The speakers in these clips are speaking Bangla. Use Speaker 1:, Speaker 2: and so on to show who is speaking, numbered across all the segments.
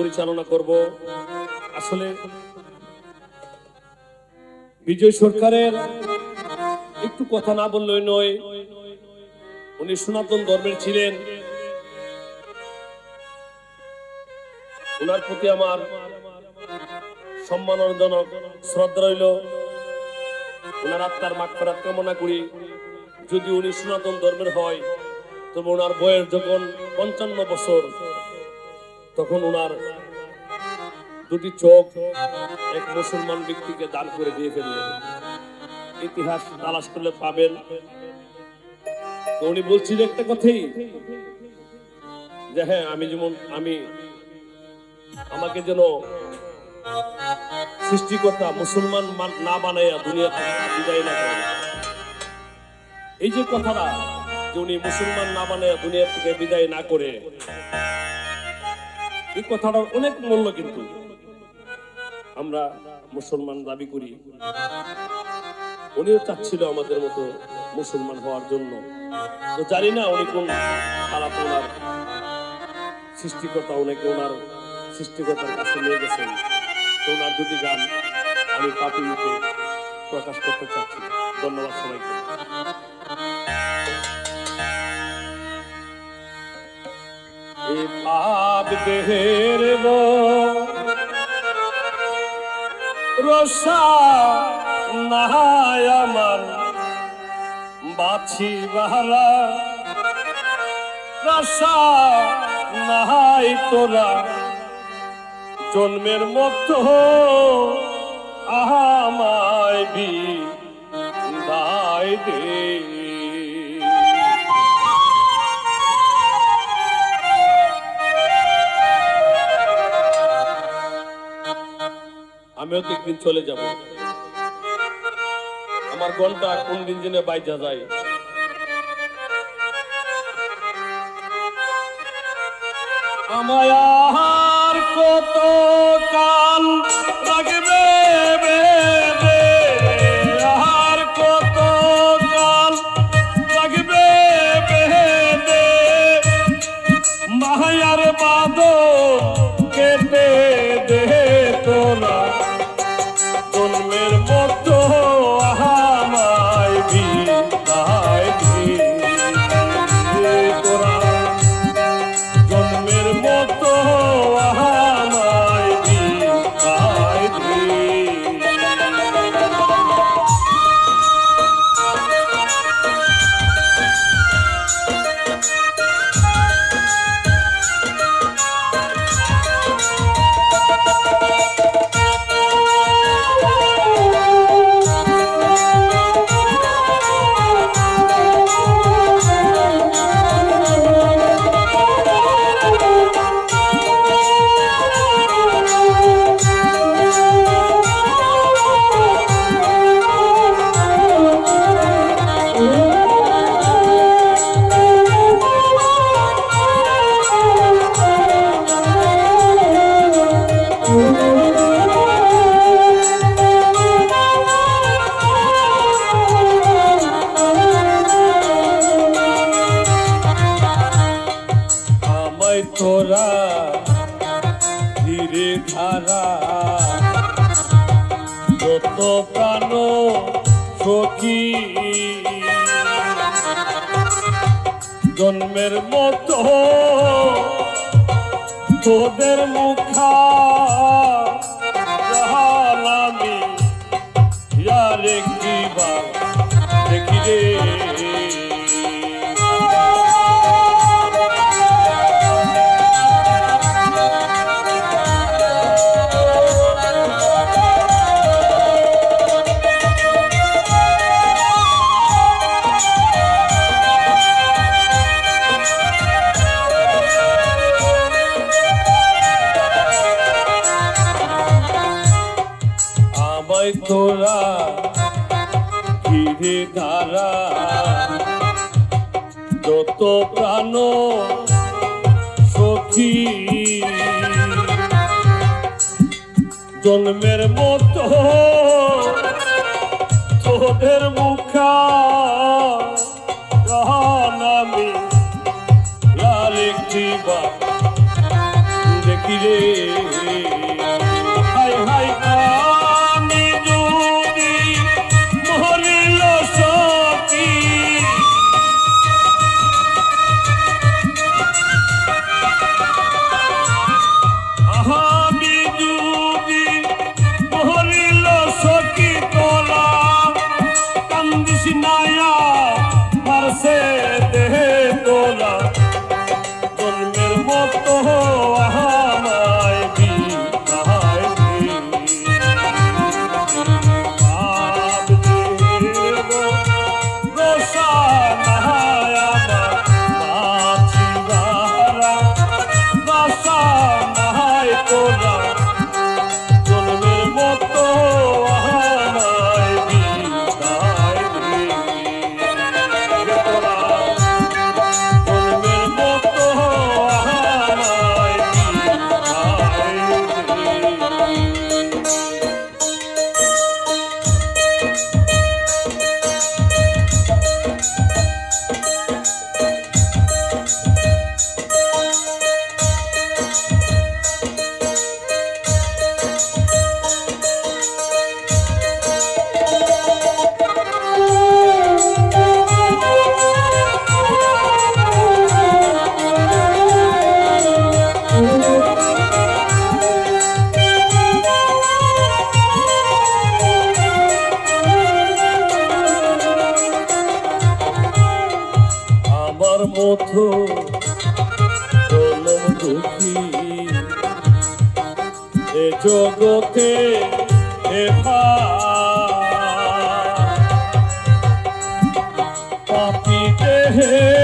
Speaker 1: পরিচালনা করব। আসলে বিজয় সরকারের একটু কথা না বললেই নয়, উনি সনাতন ধর্মের ছিলেন। ওনার প্রতি আমার সম্মানজনক শ্রদ্ধা রইল। ওনার আত্মার মাগফিরাত কামনা করি। যদি উনি সনাতন ধর্মের হয়, তবে ওনার বয়স যখন পঞ্চান্ন বছর তখন ওনার দুটি চোখ এক মুসলমান ব্যক্তিকে দান করে দিয়ে ফেললেন। ইতিহাস তালাশ করলে পাবেন। উনি বলছিলেন একটা কথাই, যে হ্যাঁ আমি যেমন, আমি আমাকে যেন সৃষ্টিকর্তা মুসলমান মান- না বানাইয়া দুনিয়া বিদায় না করে। এই যে কথাটা, যে উনি মুসলমান না বানাইয়া দুনিয়া থেকে বিদায় না করে এই কথাটার অনেক মূল্য কিন্তু আমরা মুসলমান দাবি করি। উনিও চাচ্ছিল আমাদের মতো মুসলমান হওয়ার জন্য। তো জানি না উনি কোন খারাপ ওনার সৃষ্টিকর্তা ওনাকে ওনার সৃষ্টিকর্তার কাছে নিয়ে গেছেন। তো ওনার দুটি গান আমি পাপি প্রকাশ করতে চাচ্ছি। ধন্যবাদ সবাইকে। এ পাপ রসা নাহায় আমার বাছি বাহারা রসা নাহাই তোরা জন্মের মতো আমায় বি দায় আমিও তো একদিন চলে যাব। আমার ঘণ্টা কোন দিন জেনে বাইজা যায়। আমায় কত কাল লাগবে? জন্মের মতো তোদের মুখা তোরা ধীরে ধারা যত প্রাণ সখী জন্মের মতো তোদের মুখা এ পাপি দেহে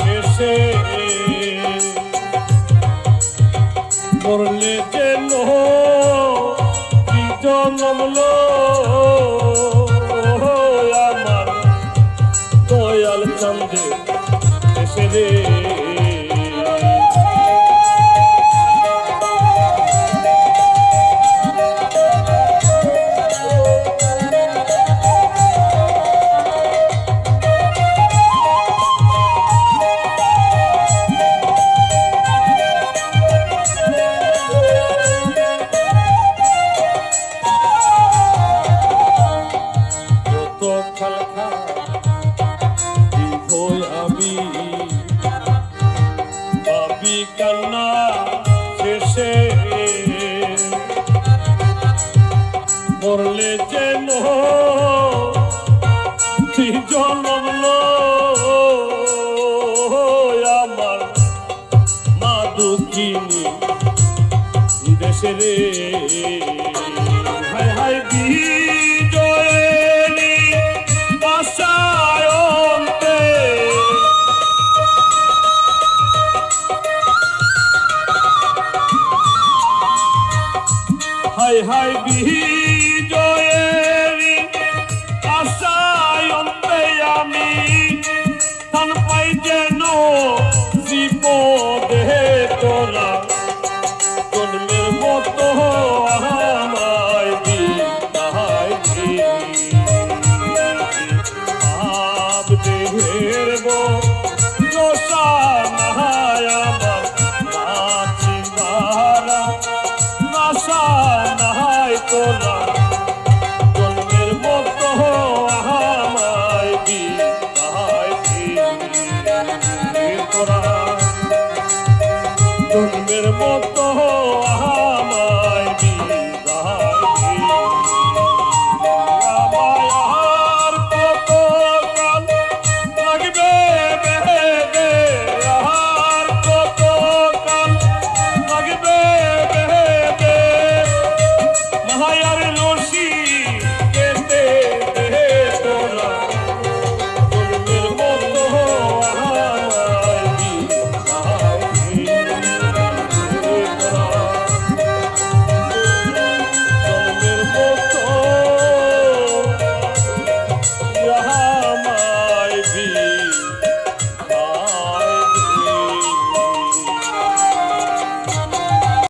Speaker 1: শেষে করলে যেন কি জন্মলো শেষে